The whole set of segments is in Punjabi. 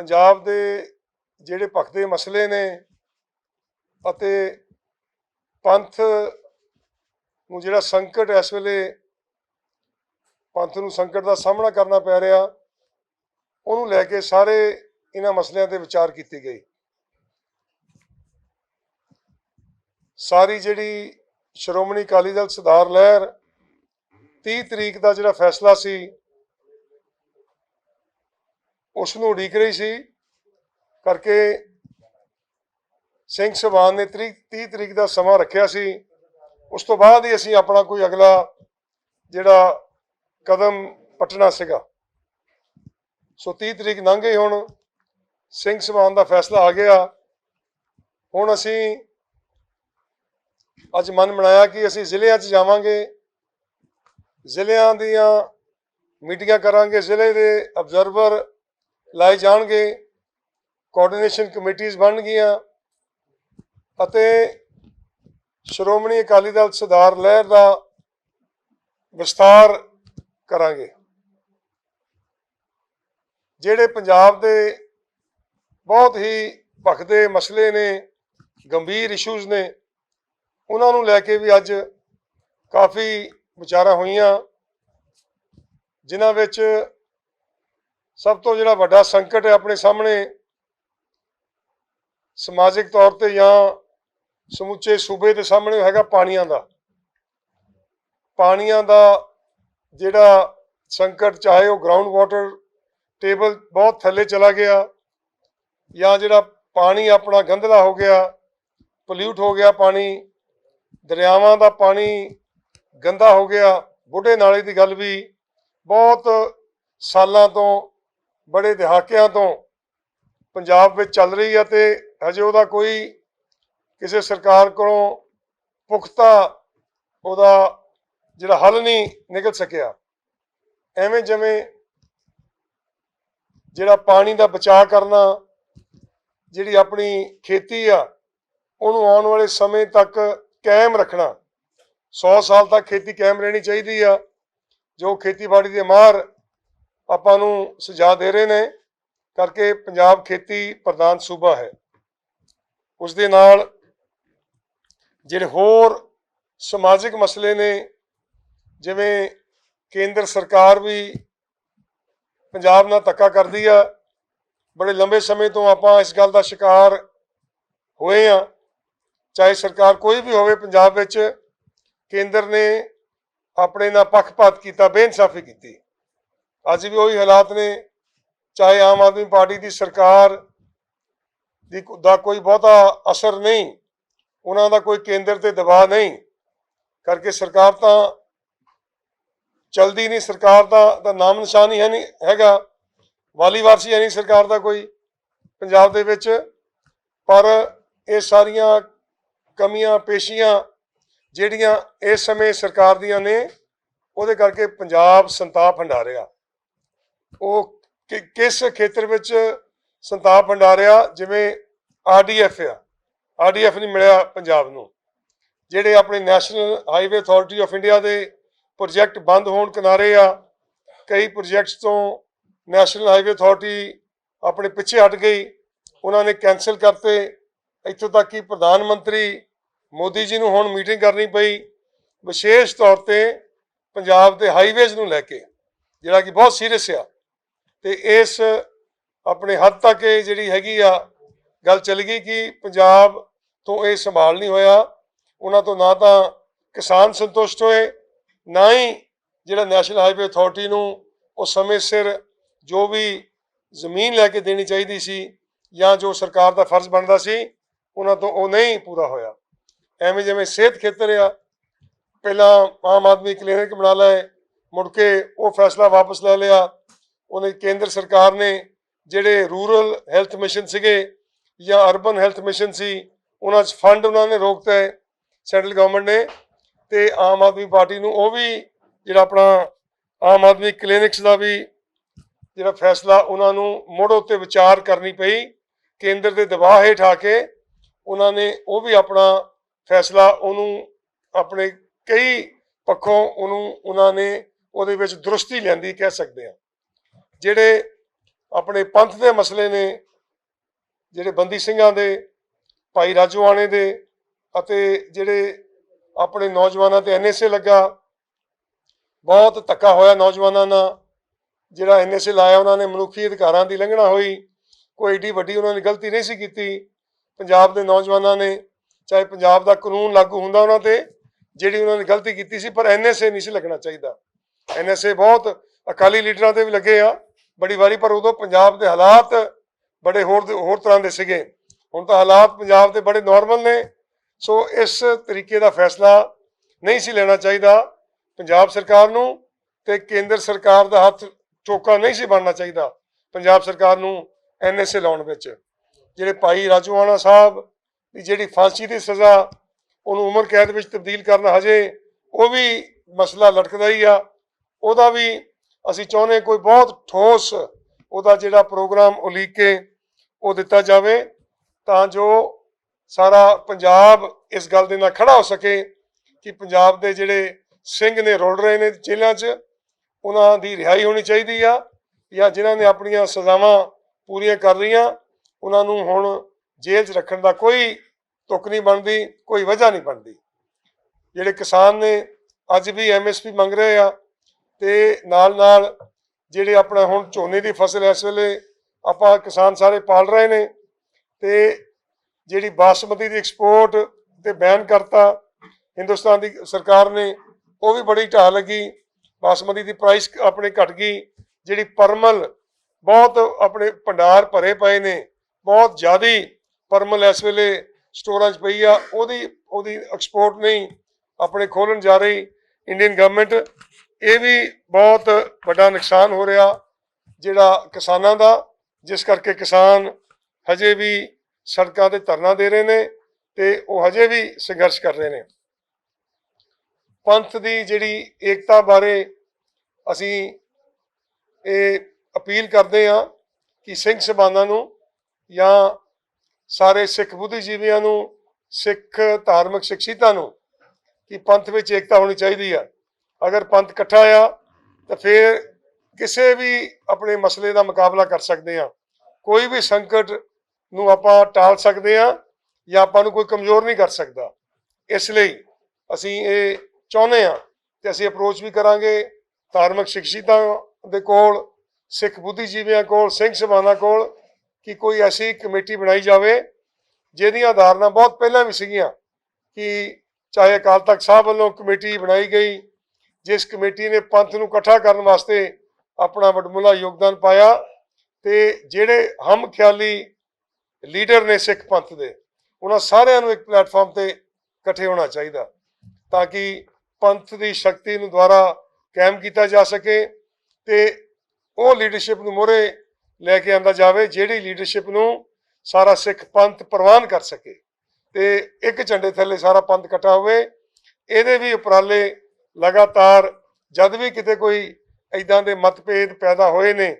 ਪੰਜਾਬ ਦੇ ਜਿਹੜੇ ਭਖਦੇ ਮਸਲੇ ਨੇ ਅਤੇ ਪੰਥ ਨੂੰ ਜਿਹੜਾ ਸੰਕਟ ਇਸ ਵੇਲੇ ਪੰਥ ਨੂੰ ਸੰਕਟ ਦਾ ਸਾਹਮਣਾ ਕਰਨਾ ਪੈ ਰਿਹਾ, ਉਹਨੂੰ ਲੈ ਕੇ ਸਾਰੇ ਇਹਨਾਂ ਮਸਲਿਆਂ ਤੇ ਵਿਚਾਰ ਕੀਤੀ ਗਈ ਸਾਰੀ ਜਿਹੜੀ ਸ਼੍ਰੋਮਣੀ ਅਕਾਲੀ ਦਲ ਸੁਧਾਰ ਲਹਿਰ 30 ਤਰੀਕ ਦਾ ਜਿਹੜਾ ਫੈਸਲਾ ਸੀ ਉਸ ਨੂੰ ਉਡੀਕ ਰਹੀ ਸੀ ਕਰਕੇ ਸਿੰਘ ਸਭਾਨ ਨੇ 30 30 ਤਰੀਕ ਦਾ ਸਮਾਂ ਰੱਖਿਆ ਸੀ। ਉਸ ਤੋਂ ਬਾਅਦ ਹੀ ਅਸੀਂ ਆਪਣਾ ਕੋਈ ਅਗਲਾ ਜਿਹੜਾ ਕਦਮ ਪਟਣਾ ਸੀਗਾ। ਸੋ 30 ਤਰੀਕ ਲੰਘ ਗਈ ਹੁਣ, ਸਿੰਘ ਸਭਾਨ ਦਾ ਫੈਸਲਾ ਆ ਗਿਆ। ਹੁਣ ਅਸੀਂ ਅੱਜ ਮਨ ਬਣਾਇਆ ਕਿ ਅਸੀਂ ਜ਼ਿਲ੍ਹਿਆਂ 'ਚ ਜਾਵਾਂਗੇ। ਜ਼ਿਲ੍ਹਿਆਂ ਦੀਆਂ ਮੀਟਿੰਗਾਂ ਕਰਾਂਗੇ। ਜ਼ਿਲ੍ਹੇ ਦੇ ਅਬਜ਼ਰਵਰ ਲਾਏ ਜਾਣਗੇ ਕੋਆਰਡੀਨੇਸ਼ਨ ਕਮੇਟੀਆਂ ਗਈਆਂ ਅਤੇ ਸ਼੍ਰੋਮਣੀ ਅਕਾਲੀ ਦਲ ਸੁਧਾਰ ਲਹਿਰ ਦਾ ਵਿਸਤਾਰ ਕਰਾਂਗੇ। ਜਿਹੜੇ ਪੰਜਾਬ ਦੇ ਬਹੁਤ ਹੀ ਭਖਦੇ ਮਸਲੇ ਨੇ, ਗੰਭੀਰ ਇਸ਼ੂਜ਼ ਨੇ, ਉਹਨਾਂ ਨੂੰ ਲੈ ਕੇ ਵੀ ਅੱਜ ਕਾਫੀ ਵਿਚਾਰਾਂ ਹੋਈਆਂ, ਜਿਨ੍ਹਾਂ ਵਿੱਚ ਸਭ ਤੋਂ ਜਿਹੜਾ ਵੱਡਾ ਸੰਕਟ ਹੈ ਆਪਣੇ ਸਾਹਮਣੇ ਸਮਾਜਿਕ ਤੌਰ ਤੇ ਜਾਂ ਸਮੁੱਚੇ ਸੂਬੇ ਦੇ ਸਾਹਮਣੇ ਹੈਗਾ ਪਾਣੀਆਂ ਦਾ। ਪਾਣੀਆਂ ਦਾ ਜਿਹੜਾ ਸੰਕਟ, ਚਾਹੇ ਉਹ ਗਰਾਊਂਡ ਵਾਟਰ ਟੇਬਲ ਬਹੁਤ ਥੱਲੇ ਚਲਾ ਗਿਆ ਜਾਂ ਜਿਹੜਾ ਪਾਣੀ ਆਪਣਾ ਗੰਧਲਾ ਹੋ ਗਿਆ ਪੋਲਿਊਟ ਹੋ ਗਿਆ ਪਾਣੀ, ਦਰਿਆਵਾਂ ਦਾ ਪਾਣੀ ਗੰਦਾ ਹੋ ਗਿਆ, ਬੁੱਢੇ ਨਾਲੇ ਦੀ ਗੱਲ ਵੀ ਬਹੁਤ ਸਾਲਾਂ ਤੋਂ ਬੜੇ ਦਹਾਕਿਆਂ ਤੋਂ ਪੰਜਾਬ ਵਿੱਚ ਚੱਲ ਰਹੀ ਹੈ ਤੇ ਹਜੇ ਉਹਦਾ ਕੋਈ ਕਿਸੇ ਸਰਕਾਰ ਕੋਲੋਂ ਪੁਖਤਾ ਉਹਦਾ ਜਿਹੜਾ ਹੱਲ ਨਹੀਂ ਨਿਕਲ ਸਕਿਆ। ਐਵੇਂ ਜਿਵੇਂ ਜਿਹੜਾ ਪਾਣੀ ਦਾ ਬਚਾਅ ਕਰਨਾ ਜਿਹੜੀ ਆਪਣੀ ਖੇਤੀ ਆ, ਉਹਨੂੰ ਆਉਣ ਵਾਲੇ ਸਮੇਂ ਤੱਕ ਕਾਇਮ ਰੱਖਣਾ। 100 ਸਾਲ ਤੱਕ ਖੇਤੀ ਕਾਇਮ ਰਹਿਣੀ ਚਾਹੀਦੀ ਆ। ਜੋ ਖੇਤੀਬਾੜੀ ਦੇ ਮਾਹਰ ਆਪਾਂ ਨੂੰ ਸੁਝਾਅ ਦੇ ਰਹੇ ਨੇ, ਕਰਕੇ ਪੰਜਾਬ ਖੇਤੀ ਪ੍ਰਧਾਨ ਸੂਬਾ ਹੈ। ਉਸ ਦੇ ਨਾਲ ਜਿਹੜੇ ਹੋਰ ਸਮਾਜਿਕ ਮਸਲੇ ਨੇ, ਜਿਵੇਂ ਕੇਂਦਰ ਸਰਕਾਰ ਵੀ ਪੰਜਾਬ ਨਾਲ ਧੱਕਾ ਕਰਦੀ ਆ, ਬੜੇ ਲੰਬੇ ਸਮੇਂ ਤੋਂ ਆਪਾਂ ਇਸ ਗੱਲ ਦਾ ਸ਼ਿਕਾਰ ਹੋਏ ਆ। ਚਾਹੇ ਸਰਕਾਰ ਕੋਈ ਵੀ ਹੋਵੇ, ਪੰਜਾਬ ਵਿੱਚ ਕੇਂਦਰ ਨੇ ਆਪਣੇ ਨਾਲ ਪੱਖਪਾਤ ਕੀਤਾ, ਬੇਇਨਸਾਫੀ ਕੀਤੀ। ਅੱਜ ਵੀ ਉਹੀ ਹਾਲਾਤ ਨੇ, ਚਾਹੇ ਆਮ ਆਦਮੀ ਪਾਰਟੀ ਦੀ ਸਰਕਾਰ ਦੀ ਦਾ ਕੋਈ ਬਹੁਤਾ ਅਸਰ ਨਹੀਂ, ਉਹਨਾਂ ਦਾ ਕੋਈ ਕੇਂਦਰ ਤੇ ਦਬਾਅ ਨਹੀਂ, ਕਰਕੇ ਸਰਕਾਰ ਤਾਂ ਚਲਦੀ ਨਹੀਂ, ਸਰਕਾਰ ਦਾ ਦਾ ਨਾਮ ਨਿਸ਼ਾਨ ਹੀ ਹੈ ਨਹੀਂ ਹੈਗਾ, ਵਾਲੀ ਵਾਰਸੀ ਹੈ ਨਹੀਂ ਸਰਕਾਰ ਦਾ ਕੋਈ ਪੰਜਾਬ ਦੇ ਵਿੱਚ, ਪਰ ਇਹ ਸਾਰੀਆਂ ਕਮੀਆਂ, ਪੇਸ਼ੀਆਂ ਜਿਹੜੀਆਂ ਇਸ ਸਮੇਂ ਸਰਕਾਰ ਦੀਆਂ ਨੇ, ਉਹਦੇ ਕਰਕੇ ਪੰਜਾਬ ਸੰਤਾਪ ਹੰਡਾ ਰਿਹਾ। ਉਹ ਕਿ- ਕਿਸ ਖੇਤਰ ਵਿੱਚ ਸੰਤਾਪ ਹੰਡਾ ਰਿਹਾ ਜਿਵੇਂ ਆਰਡੀਐਫ ਆ। ਆਰਡੀਐਫ ਨਹੀਂ ਮਿਲਿਆ ਪੰਜਾਬ ਨੂੰ। ਜਿਹੜੇ ਆਪਣੇ National Highway Authority of India ਦੇ ਪ੍ਰੋਜੈਕਟ ਬੰਦ ਹੋਣ ਕਿਨਾਰੇ ਆ, ਕਈ ਪ੍ਰੋਜੈਕਟਸ ਤੋਂ ਨੈਸ਼ਨਲ ਹਾਈਵੇ ਅਥਾਰਟੀ ਆਪਣੇ ਪਿੱਛੇ ਹਟ ਗਈ। ਉਹਨਾਂ ਨੇ ਕੈਨਸਲ ਕਰਤੇ। ਇੱਥੋਂ ਤੱਕ ਕਿ ਪ੍ਰਧਾਨ ਮੰਤਰੀ ਮੋਦੀ ਜੀ ਨੂੰ ਹੁਣ ਮੀਟਿੰਗ ਕਰਨੀ ਪਈ, ਵਿਸ਼ੇਸ਼ ਤੌਰ ਤੇ ਪੰਜਾਬ ਦੇ ਹਾਈਵੇਜ਼ ਨੂੰ ਲੈ ਕੇ, ਜਿਹੜਾ ਕਿ ਬਹੁਤ ਸੀਰੀਅਸ ਆ। ਤੇ ਇਸ ਆਪਣੇ ਹੱਦ ਤੱਕ ਇਹ ਜਿਹੜੀ ਹੈਗੀ ਆ, ਗੱਲ ਚੱਲ ਗਈ ਕਿ ਪੰਜਾਬ ਤੋਂ ਇਹ ਸੰਭਾਲ ਨਹੀਂ ਹੋਇਆ। ਉਹਨਾਂ ਤੋਂ ਨਾ ਤਾਂ ਕਿਸਾਨ ਸੰਤੁਸ਼ਟ ਹੋਏ, ਨਾ ਹੀ ਜਿਹੜਾ ਨੈਸ਼ਨਲ ਹਾਈਵੇ ਅਥਾਰਟੀ ਨੂੰ ਉਹ ਸਮੇਂ ਸਿਰ ਜੋ ਵੀ ਜ਼ਮੀਨ ਲੈ ਕੇ ਦੇਣੀ ਚਾਹੀਦੀ ਸੀ ਜਾਂ ਜੋ ਸਰਕਾਰ ਦਾ ਫਰਜ਼ ਬਣਦਾ ਸੀ, ਉਹਨਾਂ ਤੋਂ ਉਹ ਨਹੀਂ ਪੂਰਾ ਹੋਇਆ। ਐਵੇਂ ਜਿਵੇਂ ਸਿਹਤ ਖੇਤਰ ਆ, ਪਹਿਲਾਂ ਆਮ ਆਦਮੀ ਕਲੀਨਿਕ ਬਣਾ ਲਏ, ਮੁੜ ਕੇ ਉਹ ਫੈਸਲਾ ਵਾਪਸ ਲੈ ਲਿਆ ਉਹਨੇ ਕੇਂਦਰ ਸਰਕਾਰ ਨੇ ਜਿਹੜੇ ਰੂਰਲ ਹੈਲਥ ਮਿਸ਼ਨ ਸੀਗੇ ਜਾਂ ਅਰਬਨ ਹੈਲਥ ਮਿਸ਼ਨ ਸੀ, ਉਹਨਾਂ 'ਚ ਫੰਡ ਉਹਨਾਂ ਨੇ ਰੋਕਤਾ ਹੈ, ਸੈਂਟਰਲ ਗਵਰਨਮੈਂਟ ਨੇ ਤੇ ਆਮ ਆਦਮੀ ਪਾਰਟੀ ਨੂੰ ਉਹ ਵੀ ਜਿਹੜਾ ਆਪਣਾ ਆਮ ਆਦਮੀ ਕਲੀਨਿਕਸ ਦਾ ਵੀ ਜਿਹੜਾ ਫੈਸਲਾ ਉਹਨਾਂ ਨੂੰ ਮੁੜ ਉੱਤੇ ਵਿਚਾਰ ਕਰਨੀ ਪਈ, ਕੇਂਦਰ ਦੇ ਦਬਾਅ ਹੇਠ ਆ ਕੇ ਉਹਨਾਂ ਨੇ ਉਹ ਵੀ ਆਪਣਾ ਫੈਸਲਾ ਉਹਨੂੰ ਆਪਣੇ ਕਈ ਪੱਖੋਂ ਉਹਨੂੰ, ਉਹਨਾਂ ਨੇ ਉਹਦੇ ਵਿੱਚ ਦਰੁਸਤੀ ਲਿਆਂਦੀ ਕਹਿ ਸਕਦੇ ਆ ਜਿਹੜੇ ਆਪਣੇ ਪੰਥ ਦੇ ਮਸਲੇ ਨੇ, ਜਿਹੜੇ ਬੰਦੀ ਸਿੰਘਾਂ ਦੇ, ਭਾਈ ਰਾਜੋਆਣੇ ਦੇ ਅਤੇ ਜਿਹੜੇ ਆਪਣੇ ਨੌਜਵਾਨਾਂ ਤੇ ਐਨਐਸਏ ਲੱਗਾ, ਬਹੁਤ ਧੱਕਾ ਹੋਇਆ ਨੌਜਵਾਨਾਂ ਨਾਲ, ਜਿਹੜਾ ਐਨਐਸਏ ਲਾਇਆ ਉਹਨਾਂ ਨੇ, ਮਨੁੱਖੀ ਅਧਿਕਾਰਾਂ ਦੀ ਲੰਘਣਾ ਹੋਈ, ਕੋਈ ਏਡੀ ਵੱਡੀ ਉਹਨਾਂ ਨੇ ਗਲਤੀ ਨਹੀਂ ਸੀ ਕੀਤੀ, ਪੰਜਾਬ ਦੇ ਨੌਜਵਾਨਾਂ ਨੇ, ਚਾਹੇ ਪੰਜਾਬ ਦਾ ਕਾਨੂੰਨ ਲਾਗੂ ਹੁੰਦਾ ਉਹਨਾਂ ਤੇ, ਜਿਹੜੀ ਉਹਨਾਂ ਨੇ ਗਲਤੀ ਕੀਤੀ ਸੀ, ਪਰ ਐਨਐਸਏ ਨਹੀਂ ਸੀ ਲੱਗਣਾ ਚਾਹੀਦਾ। ਐਨਐਸਏ ਬਹੁਤ ਅਕਾਲੀ ਲੀਡਰਾਂ ਤੇ ਵੀ ਲੱਗੇ ਆ ਬੜੀ ਵਾਰੀ, ਪਰ ਉਦੋਂ ਪੰਜਾਬ ਦੇ ਹਾਲਾਤ ਬੜੇ ਹੋਰ ਦੇ- ਹੋਰ ਤਰ੍ਹਾਂ ਦੇ ਸੀਗੇ। ਹੁਣ ਤਾਂ ਹਾਲਾਤ ਪੰਜਾਬ ਦੇ ਬੜੇ ਨਾਰਮਲ ਨੇ। ਸੋ ਇਸ ਤਰੀਕੇ ਦਾ ਫੈਸਲਾ ਨਹੀਂ ਸੀ ਲੈਣਾ ਚਾਹੀਦਾ। ਪੰਜਾਬ ਸਰਕਾਰ ਨੂੰ ਤੇ ਕੇਂਦਰ ਸਰਕਾਰ ਦਾ ਹੱਥ ਚੋਕਾ ਨਹੀਂ ਸੀ ਬਣਨਾ ਚਾਹੀਦਾ ਪੰਜਾਬ ਸਰਕਾਰ ਨੂੰ ਐਨਐਸਏ ਲਾਉਣ ਵਿੱਚ। ਜਿਹੜੇ ਭਾਈ ਰਾਜੂਆਣਾ ਸਾਹਿਬ ਦੀ ਜਿਹੜੀ ਫਾਂਸੀ ਦੀ ਸਜ਼ਾ, ਉਹਨੂੰ ਉਮਰ ਕੈਦ ਵਿੱਚ ਤਬਦੀਲ ਕਰਨਾ ਹਜੇ ਉਹ ਵੀ ਮਸਲਾ ਲਟਕਦਾ ਹੀ ਆ। ਉਹਦਾ ਵੀ ਅਸੀਂ ਚਾਹੁੰਦੇ ਕੋਈ ਬਹੁਤ ਠੋਸ ਉਹਦਾ ਜਿਹੜਾ ਪ੍ਰੋਗਰਾਮ ਉਲੀਕ ਕੇ ਉਹ ਦਿੱਤਾ ਜਾਵੇ ਤਾਂ ਜੋ ਸਾਰਾ ਪੰਜਾਬ ਇਸ ਗੱਲ ਦੇ ਨਾਲ ਖੜਾ ਹੋ ਸਕੇ ਕਿ ਪੰਜਾਬ ਦੇ ਜਿਹੜੇ ਸਿੰਘ ਨੇ ਰੁਲ ਰਹੇ ਨੇ ਜੇਲ੍ਹਾਂ 'ਚ, ਉਹਨਾਂ ਦੀ ਰਿਹਾਈ ਹੋਣੀ ਚਾਹੀਦੀ ਆ ਜਾਂ ਜਿਨ੍ਹਾਂ ਨੇ ਆਪਣੀਆਂ ਸਜ਼ਾਵਾਂ ਪੂਰੀਆਂ ਕਰ ਰਹੀਆਂ ਉਹਨਾਂ ਨੂੰ ਹੁਣ ਜੇਲ੍ਹ 'ਚ ਰੱਖਣ ਦਾ ਕੋਈ ਤੁਕ ਨਹੀਂ ਬਣਦੀ, ਕੋਈ ਵਜ੍ਹਾ ਨਹੀਂ ਬਣਦੀ। ਜਿਹੜੇ ਕਿਸਾਨ ਨੇ ਅੱਜ ਵੀ ਐਮਐਸਪੀ ਮੰਗ ਰਹੇ ਆ ਤੇ ਨਾਲ ਨਾਲ ਜਿਹੜੇ ਆਪਣਾ ਹੁਣ ਝੋਨੇ ਦੀ ਫਸਲ ਇਸ ਵੇਲੇ ਆਪਾਂ ਕਿਸਾਨ ਸਾਰੇ ਪਾਲ ਰਹੇ ਨੇ ਤੇ ਜਿਹੜੀ ਬਾਸਮਤੀ ਦੀ ਐਕਸਪੋਰਟ ਤੇ ਬੈਨ ਕਰਤਾ, ਹਿੰਦੁਸਤਾਨ ਦੀ ਸਰਕਾਰ ਨੇ, ਉਹ ਵੀ ਬੜੀ ਢਾਹ ਲੱਗੀ, ਬਾਸਮਤੀ ਦੀ ਪ੍ਰਾਈਸ ਆਪਣੇ ਘਟ ਗਈ, ਜਿਹੜੀ ਪਰਮਲ ਬਹੁਤ ਆਪਣੇ ਭੰਡਾਰ ਭਰੇ ਪਏ ਨੇ, ਬਹੁਤ ਜ਼ਿਆਦੀ ਪਰਮਲ ਇਸ ਵੇਲੇ ਸਟੋਰਾਂ 'ਚ ਪਈ ਆ, ਉਹਦੀ ਉਹਦੀ ਐਕਸਪੋਰਟ ਨਹੀਂ ਆਪਣੇ ਖੋਲਣ ਜਾ ਰਹੀ ਇੰਡੀਅਨ ਗਵਰਨਮੈਂਟ ਇਹ ਵੀ ਬਹੁਤ ਵੱਡਾ ਨੁਕਸਾਨ ਹੋ ਰਿਹਾ ਜਿਹੜਾ ਕਿਸਾਨਾਂ ਦਾ, ਜਿਸ ਕਰਕੇ ਕਿਸਾਨ ਹਜੇ ਵੀ ਸੜਕਾਂ ਤੇ ਧਰਨਾ ਦੇ ਰਹੇ ਨੇ ਤੇ ਉਹ ਹਜੇ ਵੀ ਸੰਘਰਸ਼ ਕਰ ਰਹੇ ਨੇ। ਪੰਥ ਦੀ ਜਿਹੜੀ ਏਕਤਾ ਬਾਰੇ ਅਸੀਂ ਇਹ ਅਪੀਲ ਕਰਦੇ ਹਾਂ ਕਿ ਸਿੰਘ ਸਭਾਨਾਂ ਨੂੰ ਜਾਂ ਸਾਰੇ ਸਿੱਖ ਬੁੱਧੀਜੀਵੀਆਂ ਨੂੰ, ਸਿੱਖ ਧਾਰਮਿਕ ਸ਼ਖਸੀਅਤਾਂ ਨੂੰ ਕਿ ਪੰਥ ਵਿੱਚ ਏਕਤਾ ਹੋਣੀ ਚਾਹੀਦੀ ਆ। ਅਗਰ ਪੰਥ ਇਕੱਠਾ ਆ, ਤਾਂ ਫਿਰ ਕਿਸੇ ਵੀ ਆਪਣੇ ਮਸਲੇ ਦਾ ਮੁਕਾਬਲਾ ਕਰ ਸਕਦੇ ਆ। ਕੋਈ ਵੀ ਸੰਕਟ ਨੂੰ ਆਪਾਂ ਟਾਲ ਸਕਦੇ ਆ ਜਾਂ ਆਪਾਂ ਨੂੰ ਕੋਈ ਕਮਜ਼ੋਰ ਨਹੀਂ ਕਰ ਸਕਦਾ। ਇਸ ਲਈ ਅਸੀਂ ਇਹ ਚਾਹੁੰਦੇ ਆ ਤੇ ਅਸੀਂ ਅਪਰੋਚ ਵੀ ਕਰਾਂਗੇ ਧਾਰਮਿਕ ਸ਼ਖਸੀਅਤਾਂ ਦੇ ਕੋਲ, ਸਿੱਖ ਬੁੱਧੀਜੀਵੀਆਂ ਕੋਲ, ਸਿੰਘ ਸਭਾਵਾਂ ਕੋਲ ਕਿ ਕੋਈ ਐਸੀ ਕਮੇਟੀ ਬਣਾਈ ਜਾਵੇ ਜਿਹਦੀਆਂ ਧਾਰਨਾ ਬਹੁਤ ਪਹਿਲਾਂ ਵੀ ਸੀਗੀਆਂ ਕਿ ਚਾਹੇ ਅਕਾਲ ਤਖਤ ਸਾਹਿਬ ਵੱਲੋਂ ਕਮੇਟੀ ਬਣਾਈ ਗਈ ਜਿਸ ਕਮੇਟੀ ਨੇ ਪੰਥ ਨੂੰ ਇਕੱਠਾ ਕਰਨ ਵਾਸਤੇ ਆਪਣਾ ਵਡਮੁੱਲਾ ਯੋਗਦਾਨ ਪਾਇਆ ਤੇ ਜਿਹੜੇ ਹਮ ਖਿਆਲੀ ਲੀਡਰ ਨੇ ਸਿੱਖ ਪੰਥ ਦੇ, ਉਹਨਾਂ ਸਾਰਿਆਂ ਨੂੰ ਇੱਕ ਪਲੇਟਫਾਰਮ ਤੇ ਇਕੱਠੇ ਹੋਣਾ ਚਾਹੀਦਾ ਤਾਂ ਕਿ ਪੰਥ ਦੀ ਸ਼ਕਤੀ ਨੂੰ ਦੁਆਰਾ ਕਾਇਮ ਕੀਤਾ ਜਾ ਸਕੇ ਤੇ ਉਹ ਲੀਡਰਸ਼ਿਪ ਨੂੰ ਮੋਰੇ ਲੈ ਕੇ ਆਂਦਾ ਜਾਵੇ ਜਿਹੜੀ ਲੀਡਰਸ਼ਿਪ ਨੂੰ ਸਾਰਾ ਸਿੱਖ ਪੰਥ ਪ੍ਰਵਾਨ ਕਰ ਸਕੇ ਤੇ ਇੱਕ ਝੰਡੇ ਥੱਲੇ ਸਾਰਾ ਪੰਥ ਇਕੱਠਾ ਹੋਵੇ, ਇਹਦੇ ਵੀ ਉਪਰਾਲੇ ਲਗਾਤਾਰ ਜਦ ਵੀ ਕਿਤੇ ਕੋਈ ਐਦਾਂ ਦੇ ਮਤਭੇਦ ਪੈਦਾ ਹੋਏ ਨੇ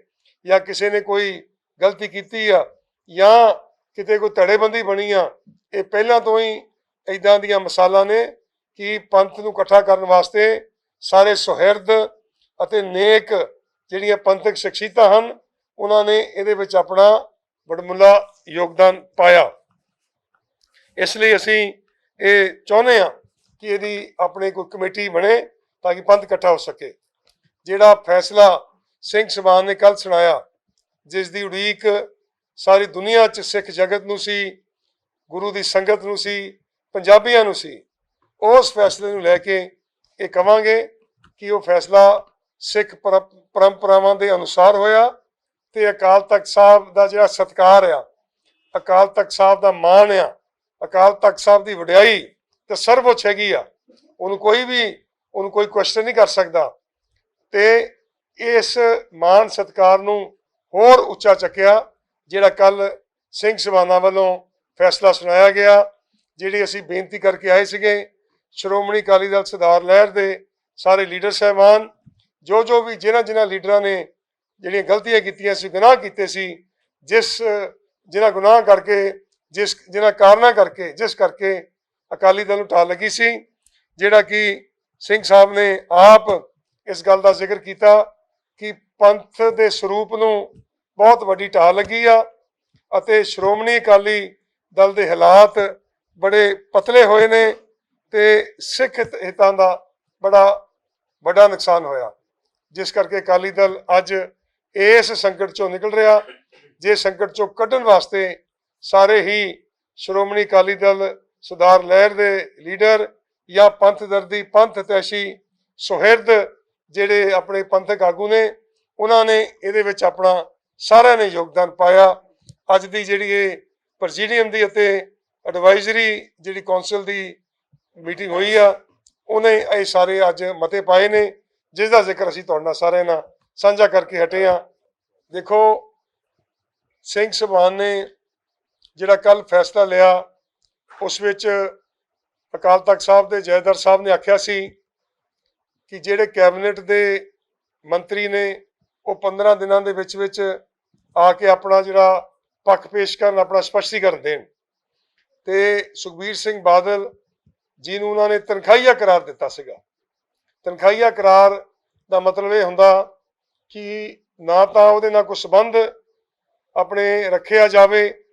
ਜਾਂ ਕਿਸੇ ਨੇ ਕੋਈ ਗਲਤੀ ਕੀਤੀ ਆ ਜਾਂ ਕਿਤੇ ਕੋਈ ਧੜੇਬੰਦੀ ਬਣੀ ਆ, ਇਹ ਪਹਿਲਾਂ ਤੋਂ ਹੀ ਐਦਾਂ ਦੀਆਂ ਮਿਸਾਲਾਂ ਨੇ ਕਿ ਪੰਥ ਨੂੰ ਇਕੱਠਾ ਕਰਨ ਵਾਸਤੇ ਸਾਰੇ ਸੁਹਿਰਦ ਅਤੇ ਨੇਕ ਜਿਹੜੀਆਂ ਪੰਥਕ ਸ਼ਖਸੀਅਤਾਂ ਹਨ, ਉਹਨਾਂ ਨੇ ਇਹਦੇ ਵਿੱਚ ਆਪਣਾ ਵਡਮੁੱਲਾ ਯੋਗਦਾਨ ਪਾਇਆ। ਇਸ ਲਈ ਅਸੀਂ ਇਹ ਚਾਹੁੰਦੇ ਹਾਂ ਕਿ ਇਹਦੀ ਆਪਣੇ ਕੋਈ ਕਮੇਟੀ ਬਣੇ ਤਾਂ ਕਿ ਪੰਥ ਇਕੱਠਾ ਹੋ ਸਕੇ। ਜਿਹੜਾ ਫੈਸਲਾ ਸਿੰਘ ਸਭਾਨ ਨੇ ਕੱਲ ਸੁਣਾਇਆ, ਜਿਸ ਦੀ ਉਡੀਕ ਸਾਰੀ ਦੁਨੀਆ 'ਚ ਸਿੱਖ ਜਗਤ ਨੂੰ ਸੀ, ਗੁਰੂ ਦੀ ਸੰਗਤ ਨੂੰ ਸੀ, ਪੰਜਾਬੀਆਂ ਨੂੰ ਸੀ, ਉਸ ਫੈਸਲੇ ਨੂੰ ਲੈ ਕੇ ਇਹ ਕਵਾਂਗੇ ਕਿ ਉਹ ਫੈਸਲਾ ਸਿੱਖ ਪਰੰਪਰਾਵਾਂ ਦੇ ਅਨੁਸਾਰ ਹੋਇਆ ਤੇ ਅਕਾਲ ਤਖਤ ਸਾਹਿਬ ਦਾ ਜਿਹੜਾ ਸਤਕਾਰ ਆ, ਅਕਾਲ ਤਖਤ ਸਾਹਿਬ ਦਾ ਮਾਣ ਆ, ਅਕਾਲ ਤਖਤ ਸਾਹਿਬ ਦੀ ਵਡਿਆਈ ਤੇ ਸਰਵਉੱਚ ਹੈਗੀ ਆ, ਉਹਨੂੰ ਕੋਈ ਵੀ, ਉਹਨੂੰ ਕੋਈ ਕੁਐਸਚਨ ਨਹੀਂ ਕਰ ਸਕਦਾ। ਤੇ ਇਸ ਮਾਣ ਸਤਕਾਰ ਨੂੰ ਹੋਰ ਉੱਚਾ ਚੱਕਿਆ, ਜਿਹੜਾ ਕੱਲ ਸਿੰਘ ਸਭਾਨਾ ਵੱਲੋਂ ਫੈਸਲਾ ਸੁਣਾਇਆ ਗਿਆ, ਜਿਹੜੀ ਅਸੀਂ ਬੇਨਤੀ ਕਰਕੇ ਆਏ ਸੀਗੇ, ਸ਼੍ਰੋਮਣੀ ਅਕਾਲੀ ਦਲ ਸਰਦਾਰ ਲਹਿਰ ਦੇ ਸਾਰੇ ਲੀਡਰ ਸਹਿਬਾਨ ਜੋ ਜੋ ਵੀ ਜਿਨ੍ਹਾਂ ਜਿਨ੍ਹਾਂ ਲੀਡਰਾਂ ਨੇ ਜਿਹੜੀਆਂ ਗਲਤੀਆਂ ਕੀਤੀਆਂ ਸੀ, ਗੁਨਾਹ ਕੀਤੇ ਸੀ, ਜਿਸ, ਜਿਨ੍ਹਾਂ ਗੁਨਾਹ ਕਰਕੇ, ਜਿਸ, ਜਿਨ੍ਹਾਂ ਕਾਰਨਾਂ ਕਰਕੇ, ਜਿਸ ਕਰਕੇ ਅਕਾਲੀ ਦਲ ਨੂੰ ਢਾਲ ਲੱਗੀ ਸੀ, ਜਿਹੜਾ ਕਿ ਸਿੰਘ ਸਾਹਿਬ ਨੇ ਆਪ ਇਸ ਗੱਲ ਦਾ ਜ਼ਿਕਰ ਕੀਤਾ ਕਿ ਪੰਥ ਦੇ ਸਰੂਪ ਨੂੰ ਬਹੁਤ ਵੱਡੀ ਢਾਹ ਲੱਗੀ ਆ ਅਤੇ ਸ਼੍ਰੋਮਣੀ ਅਕਾਲੀ ਦਲ ਦੇ ਹਾਲਾਤ ਬੜੇ ਪਤਲੇ ਹੋਏ ਨੇ ਤੇ ਸਿੱਖ ਹਿੱਤਾਂ ਦਾ ਬੜਾ ਵੱਡਾ ਨੁਕਸਾਨ ਹੋਇਆ। ਜਿਸ ਕਰਕੇ ਅਕਾਲੀ ਦਲ ਅੱਜ ਇਸ ਸੰਕਟ ਚੋਂ ਨਿਕਲ ਰਿਹਾ, ਜੇ ਸੰਕਟ ਚੋਂ ਕੱਢਣ ਵਾਸਤੇ ਸਾਰੇ ਹੀ ਸ਼੍ਰੋਮਣੀ ਅਕਾਲੀ ਦਲ ਸੁਧਾਰ ਲਹਿਰ ਦੇ ਲੀਡਰ ਜਾਂ ਪੰਥ ਦਰਦੀ, ਪੰਥ ਤੈਸ਼ੀ ਸੁਹਿਰਦ ਜਿਹੜੇ ਆਪਣੇ ਪੰਥਕ ਆਗੂ ਨੇ, ਉਹਨਾਂ ਨੇ ਇਹਦੇ ਵਿੱਚ ਆਪਣਾ ਸਾਰਿਆਂ ਨੇ ਯੋਗਦਾਨ ਪਾਇਆ। ਅੱਜ ਦੀ ਜਿਹੜੀ ਇਹ ਪ੍ਰੈਜ਼ੀਡੀਅਮ ਦੀ ਅਤੇ ਐਡਵਾਈਜ਼ਰੀ ਜਿਹੜੀ ਕੌਂਸਲ ਦੀ ਮੀਟਿੰਗ ਹੋਈ ਆ, ਉਹਨੇ ਇਹ ਸਾਰੇ ਅੱਜ ਮਤੇ ਪਾਏ ਨੇ ਜਿਸ ਦਾ ਜ਼ਿਕਰ ਅਸੀਂ ਤੁਹਾਡੇ ਨਾਲ ਸਾਰਿਆਂ ਨਾਲ ਸਾਂਝਾ ਕਰਕੇ ਹਟੇ ਆ ਦੇਖੋ, ਸਿੰਘ ਸਭਾਨ ਨੇ ਜਿਹੜਾ ਕੱਲ ਫੈਸਲਾ ਲਿਆ ਉਸ ਵਿੱਚ ਅਕਾਲ ਤਖਤ ਸਾਹਿਬ ਦੇ ਜੈਦਰ ਸਾਹਿਬ ਨੇ ਆਖਿਆ ਸੀ ਕਿ ਜਿਹੜੇ ਕੈਬਨਿਟ ਦੇ ਮੰਤਰੀ ਨੇ ਉਹ 15 ਦਿਨਾਂ ਦੇ ਵਿੱਚ ਵਿੱਚ ਆ ਕੇ ਆਪਣਾ ਜਿਹੜਾ ਪੱਖ ਪੇਸ਼ ਕਰਨ, ਆਪਣਾ ਸਪਸ਼ਟੀਕਰਨ ਦੇਣ। ਤੇ ਸੁਖਬੀਰ ਸਿੰਘ ਬਾਦਲ ਜੀ ਨੂੰ ਉਹਨਾਂ ਨੇ ਤਨਖਾਹੀਆ ਕਰਾਰ ਦਿੱਤਾ ਸੀਗਾ। ਤਨਖਾਹੀਆ ਕਰਾਰ ਦਾ ਮਤਲਬ ਇਹ ਹੁੰਦਾ ਕਿ ਨਾ ਤਾਂ ਉਹਦੇ ਨਾਲ ਕੋਈ ਸਬੰਧ ਆਪਣੇ ਰੱਖਿਆ ਜਾਵੇ,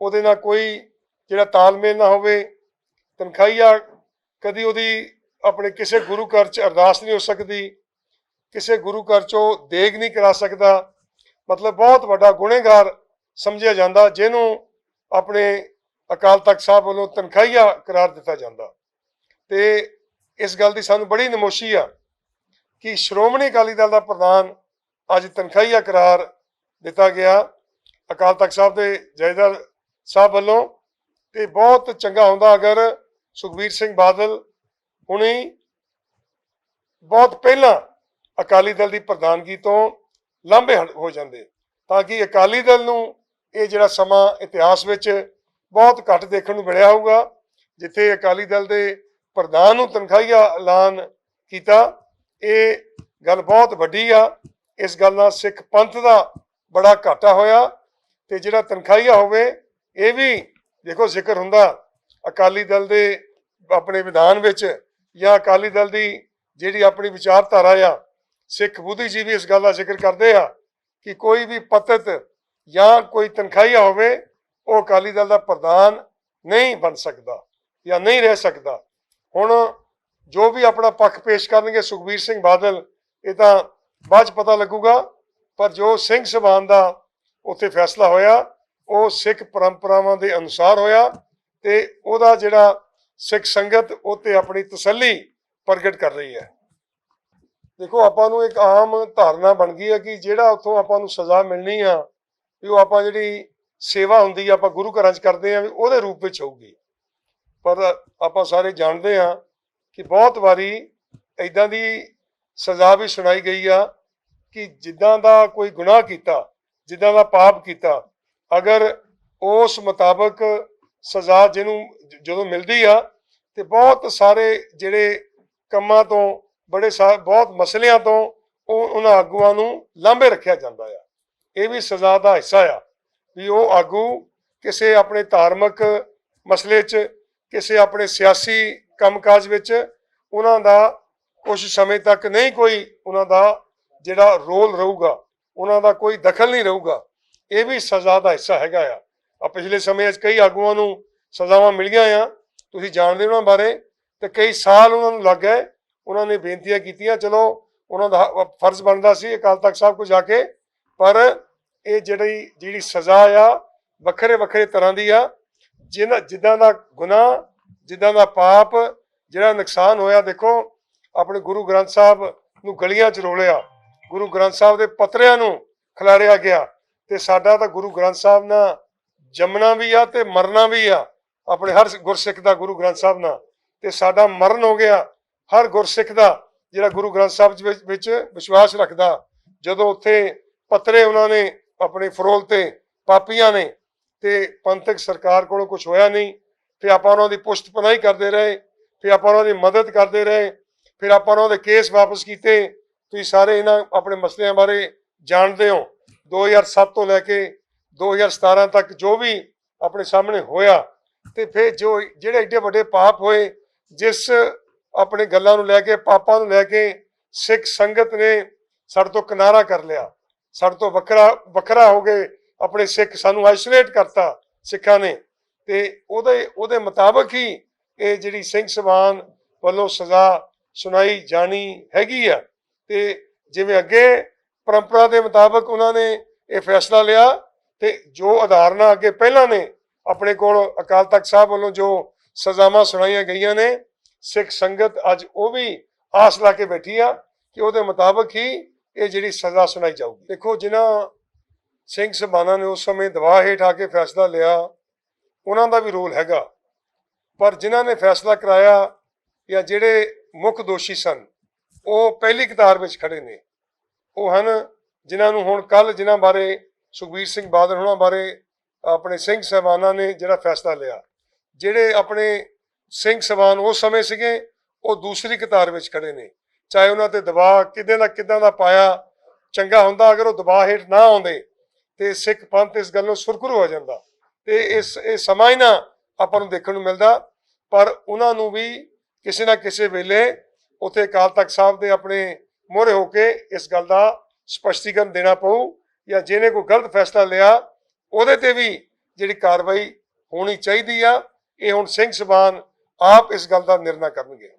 ਉਹਦੇ ਨਾਲ ਕੋਈ ਜਿਹੜਾ ਤਾਲਮੇਲ ਨਾ ਹੋਵੇ ਤਨਖਾਹੀਆ ਕਦੀ ਉਹਦੀ ਆਪਣੇ ਕਿਸੇ ਗੁਰੂ ਘਰ ਚ ਅਰਦਾਸ ਨਹੀਂ ਹੋ ਸਕਦੀ, ਕਿਸੇ ਗੁਰੂ ਘਰ ਚੋਂ ਦੇਗ ਨਹੀਂ ਕਰਾ ਸਕਦਾ, ਮਤਲਬ ਬਹੁਤ ਵੱਡਾ ਗੁਨੇਗਾਰ ਸਮਝਿਆ ਜਾਂਦਾ, ਜਿਹਨੂੰ ਆਪਣੇ ਅਕਾਲ ਤਖਤ ਸਾਹਿਬ ਵੱਲੋਂ ਤਨਖਾਹੀਆ ਕਰਾਰ ਦਿੱਤਾ ਜਾਂਦਾ। ਤੇ ਇਸ ਗੱਲ ਦੀ ਸਾਨੂੰ ਬੜੀ ਨਮੋਸ਼ੀ ਆ ਕਿ ਸ਼੍ਰੋਮਣੀ ਅਕਾਲੀ ਦਲ ਦਾ ਪ੍ਰਧਾਨ ਅੱਜ ਤਨਖਾਹੀਆ ਕਰਾਰ ਦਿੱਤਾ ਗਿਆ। ਅਕਾਲ ਤਖਤ ਸਾਹਿਬ ਦੇ ਜੈਦਰ ਸਾਹਿਬ ਵੱਲੋਂ ਤੇ ਬਹੁਤ ਚੰਗਾ ਹੁੰਦਾ ਅਗਰ ਸੁਖਬੀਰ ਸਿੰਘ ਬਾਦਲ ਹੁਣੀ ਬਹੁਤ ਪਹਿਲਾਂ ਅਕਾਲੀ ਦਲ ਦੀ ਪ੍ਰਧਾਨਗੀ ਤੋਂ ਲਾਂਭੇ ਹਟ- ਹੋ ਜਾਂਦੇ, ਤਾਂ ਕਿ ਅਕਾਲੀ ਦਲ ਨੂੰ ਇਹ ਜਿਹੜਾ ਸਮਾਂ ਇਤਿਹਾਸ ਵਿੱਚ ਬਹੁਤ ਘੱਟ ਦੇਖਣ ਨੂੰ ਮਿਲਿਆ ਹੋਊਗਾ, ਜਿੱਥੇ ਅਕਾਲੀ ਦਲ ਦੇ ਪ੍ਰਧਾਨ ਨੂੰ ਤਨਖਾਹੀਆ ਐਲਾਨ ਕੀਤਾ, ਇਹ ਗੱਲ ਬਹੁਤ ਵੱਡੀ ਆ। ਇਸ ਗੱਲ ਨਾਲ ਸਿੱਖ ਪੰਥ ਦਾ ਬੜਾ ਘਾਟਾ ਹੋਇਆ ਤੇ ਜਿਹੜਾ ਤਨਖਾਹੀਆ ਹੋਵੇ, ਇਹ ਵੀ ਦੇਖੋ ਜ਼ਿਕਰ ਹੁੰਦਾ ਅਕਾਲੀ ਦਲ ਦੇ ਆਪਣੇ ਵਿਧਾਨ ਵਿੱਚ ਜਾਂ ਅਕਾਲੀ ਦਲ ਦੀ ਜਿਹੜੀ ਆਪਣੀ ਵਿਚਾਰਧਾਰਾ ਆ, ਸਿੱਖ ਬੁੱਧੀ ਜੀ ਵੀ ਇਸ ਗੱਲ ਦਾ ਜ਼ਿਕਰ ਕਰਦੇ ਆ ਕਿ ਕੋਈ ਵੀ ਪਤਿਤ ਜਾਂ ਕੋਈ ਤਨਖਾਹੀਆ ਹੋਵੇ, ਉਹ ਅਕਾਲੀ ਦਲ ਦਾ ਪ੍ਰਧਾਨ ਨਹੀਂ ਬਣ ਸਕਦਾ ਜਾਂ ਨਹੀਂ ਰਹਿ ਸਕਦਾ। ਹੁਣ ਜੋ ਵੀ ਆਪਣਾ ਪੱਖ ਪੇਸ਼ ਕਰਨਗੇ ਸੁਖਬੀਰ ਸਿੰਘ ਬਾਦਲ, ਇਹ ਤਾਂ ਬਾਅਦ ਚ ਪਤਾ ਲੱਗੂਗਾ, ਪਰ ਜੋ ਸਿੰਘ ਸਭਾਨ ਦਾ ਉੱਥੇ ਫੈਸਲਾ ਹੋਇਆ ਉਹ ਸਿੱਖ ਪਰੰਪਰਾਵਾਂ ਦੇ ਅਨੁਸਾਰ ਹੋਇਆ ਤੇ ਉਹਦਾ ਜਿਹੜਾ ਸਿੱਖ ਸੰਗਤ ਉਹ ਤੇ ਆਪਣੀ ਤਸੱਲੀ ਪ੍ਰਗਟ ਕਰ ਰਹੀ ਹੈ। ਦੇਖੋ, ਆਪਾਂ ਨੂੰ ਇੱਕ ਆਮ ਧਾਰਨਾ ਬਣ ਗਈ ਹੈ ਕਿ ਜਿਹੜਾ ਉੱਥੋਂ ਆਪਾਂ ਨੂੰ ਸਜ਼ਾ ਮਿਲਣੀ ਆ, ਵੀ ਉਹ ਆਪਾਂ ਜਿਹੜੀ ਸੇਵਾ ਹੁੰਦੀ ਆ, ਆਪਾਂ ਗੁਰੂ ਘਰਾਂ 'ਚ ਕਰਦੇ ਆ, ਵੀ ਉਹਦੇ ਰੂਪ ਵਿੱਚ ਹੋਊਗੀ। ਪਰ ਆਪਾਂ ਸਾਰੇ ਜਾਣਦੇ ਆ ਕਿ ਬਹੁਤ ਵਾਰੀ ਇਦਾਂ ਦੀ ਸਜ਼ਾ ਵੀ ਸੁਣਾਈ ਗਈ ਆ ਕਿ ਜਿੱਦਾਂ ਦਾ ਕੋਈ ਗੁਨਾਹ ਕੀਤਾ, ਜਿੱਦਾਂ ਦਾ ਪਾਪ ਕੀਤਾ ਅਗਰ ਉਸ ਮੁਤਾਬਕ ਸਜ਼ਾ ਜਿਹਨੂੰ ਜਦੋਂ ਮਿਲਦੀ ਆ ਤੇ ਬਹੁਤ ਸਾਰੇ ਜਿਹੜੇ ਕੰਮਾਂ ਤੋਂ, ਬੜੇ ਸਾ- ਬਹੁਤ ਮਸਲਿਆਂ ਤੋਂ ਉਹ ਉਹਨਾਂ ਆਗੂਆਂ ਨੂੰ ਲਾਂਭੇ ਰੱਖਿਆ ਜਾਂਦਾ ਆ। ਇਹ ਵੀ ਸਜ਼ਾ ਦਾ ਹਿੱਸਾ ਆ ਵੀ ਉਹ ਆਗੂ ਕਿਸੇ ਆਪਣੇ ਧਾਰਮਿਕ ਮਸਲੇ 'ਚ, ਕਿਸੇ ਆਪਣੇ ਸਿਆਸੀ ਕੰਮਕਾਜ ਵਿੱਚ ਉਹਨਾਂ ਦਾ ਕੁਝ ਸਮੇਂ ਤੱਕ ਨਹੀਂ ਕੋਈ ਉਹਨਾਂ ਦਾ ਜਿਹੜਾ ਰੋਲ ਰਹੂਗਾ, ਉਹਨਾਂ ਦਾ ਕੋਈ ਦਖਲ ਨਹੀਂ ਰਹੂਗਾ। ਇਹ ਵੀ ਸਜ਼ਾ ਦਾ ਹਿੱਸਾ ਹੈਗਾ ਆ। ਆ ਪਿਛਲੇ ਸਮੇਂ 'ਚ ਕਈ ਆਗੂਆਂ ਨੂੰ ਸਜ਼ਾਵਾਂ ਮਿਲੀਆਂ ਆ। ਤੁਸੀਂ ਜਾਣਦੇ ਉਹਨਾਂ ਬਾਰੇ ਤੇ ਕਈ ਸਾਲ ਉਹਨਾਂ ਨੂੰ ਲੱਗ ਗਏ। ਉਹਨਾਂ ਨੇ ਬੇਨਤੀਆਂ ਕੀਤੀਆਂ, ਚਲੋ ਉਹਨਾਂ ਦਾ ਫਰਜ਼ ਬਣਦਾ ਸੀ ਅਕਾਲ ਤਖਤ ਸਾਹਿਬ ਕੋ ਜਾ ਕੇ, ਪਰ ਇਹ ਜਿਹੜੀ ਜਿਹੜੀ ਸਜ਼ਾ ਆ, ਵੱਖਰੇ ਵੱਖਰੇ ਤਰ੍ਹਾਂ ਦੀ ਆ। ਜਿਹਨਾਂ ਜਿੱਦਾਂ ਦਾ ਗੁਨਾਹ, ਜਿੱਦਾਂ ਦਾ ਪਾਪ, ਜਿਹੜਾ ਨੁਕਸਾਨ ਹੋਇਆ, ਦੇਖੋ, ਆਪਣੇ ਗੁਰੂ ਗ੍ਰੰਥ ਸਾਹਿਬ ਨੂੰ ਗਲੀਆਂ 'ਚ ਰੋਲਿਆ। ਗੁਰੂ ਗ੍ਰੰਥ ਸਾਹਿਬ ਦੇ ਪਤਰਿਆਂ ਨੂੰ ਖਿਲਾਰਿਆ ਗਿਆ। ਤੇ ਸਾਡਾ ਤਾਂ ਗੁਰੂ ਗ੍ਰੰਥ ਸਾਹਿਬ ਨਾਲ ਜੰਮਣਾ ਵੀ ਆ ਤੇ ਮਰਨਾ ਵੀ ਆ। ਆਪਣੇ ਹਰ ਗੁਰਸਿੱਖ ਦਾ ਗੁਰੂ ਗ੍ਰੰਥ ਸਾਹਿਬ ਨਾਲ। ਤੇ ਸਾਡਾ ਮਰਨ ਹੋ ਗਿਆ, ਹਰ ਗੁਰਸਿੱਖ ਦਾ ਜਿਹੜਾ ਗੁਰੂ ਗ੍ਰੰਥ ਸਾਹਿਬ ਵਿੱਚ ਵਿਸ਼ਵਾਸ ਰੱਖਦਾ। ਜਦੋਂ ਉੱਥੇ ਪਤਰੇ ਉਹਨਾਂ ਨੇ ਆਪਣੇ ਫਰੋਲ ਤੇ ਪਾਪੀਆਂ ਨੇ ਤੇ ਪੰਥਕ ਸਰਕਾਰ ਕੋਲੋਂ ਕੁਝ ਹੋਇਆ ਨਹੀਂ, ਫਿਰ ਆਪਾਂ ਉਹਨਾਂ ਦੀ ਪੁਸ਼ਤ ਪਨਾਹੀ ਕਰਦੇ ਰਹੇ, ਫਿਰ ਆਪਾਂ ਉਹਨਾਂ ਦੀ ਮਦਦ ਕਰਦੇ ਰਹੇ, ਫਿਰ ਆਪਾਂ ਉਹਨਾਂ ਦੇ ਕੇਸ ਵਾਪਸ ਕੀਤੇ। ਤੁਸੀਂ ਸਾਰੇ ਇਹਨਾਂ ਆਪਣੇ ਮਸਲਿਆਂ ਬਾਰੇ ਜਾਣਦੇ ਹੋ। 2007 ਤੋਂ ਲੈ ਕੇ 2017 ਤੱਕ ਜੋ ਵੀ ਆਪਣੇ ਸਾਹਮਣੇ ਹੋਇਆ ਤੇ ਫਿਰ ਜੋ ਜਿਹੜੇ ਏਡੇ ਵੱਡੇ ਪਾਪ ਹੋਏ, ਜਿਸ ਆਪਣੇ ਗੱਲਾਂ ਨੂੰ ਲੈ ਕੇ, ਪਾਪਾਂ ਨੂੰ ਲੈ ਕੇ ਸਿੱਖ ਸੰਗਤ ਨੇ ਸਾਡੇ ਤੋਂ ਕਿਨਾਰਾ ਕਰ ਲਿਆ। ਸਾਡੇ ਤੋਂ ਵੱਖਰਾ ਵੱਖਰਾ ਹੋ ਗਏ ਆਪਣੇ ਸਿੱਖ ਸਾਨੂੰ ਆਈਸੋਲੇਟ ਕਰਤਾ ਸਿੱਖਾਂ ਨੇ। ਤੇ ਉਹਦੇ ਉਹਦੇ ਮੁਤਾਬਕ ਹੀ ਇਹ ਜਿਹੜੀ ਸਿੰਘ ਸਭਾਨ ਵੱਲੋਂ ਸਜ਼ਾ ਸੁਣਾਈ ਜਾਣੀ ਹੈਗੀ ਆ। ਤੇ ਜਿਵੇਂ ਅੱਗੇ ਪਰੰਪਰਾ ਦੇ ਮੁਤਾਬਕ ਉਹਨਾਂ ਨੇ ਇਹ ਫੈਸਲਾ ਲਿਆ ਤੇ ਜੋ ਆਧਾਰਨਾ ਅੱਗੇ ਪਹਿਲਾਂ ਨੇ ਆਪਣੇ ਕੋਲ ਅਕਾਲ ਤਖਤ ਸਾਹਿਬ ਵੱਲੋਂ ਜੋ ਸਜ਼ਾਵਾਂ ਸੁਣਾਈਆਂ ਗਈਆਂ ਨੇ, ਸਿੱਖ ਸੰਗਤ ਅੱਜ ਉਹ ਵੀ ਆਸ ਲਾ ਕੇ ਬੈਠੀ ਆ ਕਿ ਉਹਦੇ ਮੁਤਾਬਕ ਹੀ ਇਹ ਜਿਹੜੀ ਸਜ਼ਾ ਸੁਣਾਈ ਜਾਊਗੀ। ਦੇਖੋ, ਜਿਨ੍ਹਾਂ ਸਿੰਘ ਸਭਾਨਾ ਨੇ ਉਸ ਸਮੇਂ ਦਬਾਅ ਹੇਠ ਆ ਕੇ ਫੈਸਲਾ ਲਿਆ, ਉਹਨਾਂ ਦਾ ਵੀ ਰੋਲ ਹੈਗਾ। ਪਰ ਜਿਨ੍ਹਾਂ ਨੇ ਫੈਸਲਾ ਕਰਾਇਆ ਜਾਂ ਜਿਹੜੇ ਮੁੱਖ ਦੋਸ਼ੀ ਸਨ, ਉਹ ਪਹਿਲੀ ਕਤਾਰ ਵਿੱਚ ਖੜੇ ਨੇ। ਉਹ ਹਨ ਜਿਨ੍ਹਾਂ ਨੂੰ ਹੁਣ ਕੱਲ ਜਿਨ੍ਹਾਂ ਬਾਰੇ ਸੁਖਬੀਰ ਸਿੰਘ ਬਾਦਲ ਹੋਣਾ ਬਾਰੇ ਆਪਣੇ ਸਿੰਘ ਸਹਿਬਾਨਾਂ ਨੇ ਜਿਹੜਾ ਫੈਸਲਾ ਲਿਆ, ਜਿਹੜੇ ਆਪਣੇ ਸਿੰਘ ਸਹਿਬਾਨ ਉਸ ਸਮੇਂ ਸੀਗੇ, ਉਹ ਦੂਸਰੀ ਕਤਾਰ ਵਿੱਚ ਖੜੇ ਨੇ। ਚਾਹੇ ਉਹਨਾਂ ਤੇ ਦਬਾਅ ਕਿਦਾਂ ਦਾ ਕਿਦਾਂ ਦਾ ਪਾਇਆ ਚੰਗਾ ਹੁੰਦਾ, ਅਗਰ ਉਹ ਦਬਾਅ ਹੇਠ ਨਾ ਆਉਂਦੇ, ਤੇ ਸਿੱਖ ਪੰਥ ਇਸ ਗੱਲ ਨੂੰ ਸੁਰਖਰੂ ਹੋ ਜਾਂਦਾ। ਤੇ ਇਸ, ਇਹ ਸਮਾਂ ਹੀ ਨਾ ਆਪਾਂ ਨੂੰ ਦੇਖਣ ਨੂੰ ਮਿਲਦਾ, ਪਰ ਉਹਨਾਂ ਨੂੰ ਵੀ ਕਿਸੇ ਨਾ ਕਿਸੇ ਵੇਲੇ ਉਥੇ ਅਕਾਲ ਤਖਤ ਸਾਹਿਬ ਦੇ ਆਪਣੇ ਮੋਹਰੇ ਹੋ ਕੇ ਇਸ ਗੱਲ ਦਾ ਸਪਸ਼ਟੀਕਰਨ ਦੇਣਾ ਪਊ ਜਾਂ ਜਿਹਨੇ ਕੋਈ ਗਲਤ ਫੈਸਲਾ ਲਿਆ, ਉਹਦੇ ਤੇ ਵੀ ਜਿਹੜੀ ਕਾਰਵਾਈ ਹੋਣੀ ਚਾਹੀਦੀ ਆ, ਇਹ ਹੁਣ ਸਿੰਘ ਸਬਾਨ ਆਪ ਇਸ ਗੱਲ ਦਾ ਨਿਰਣਾ ਕਰਨਗੇ।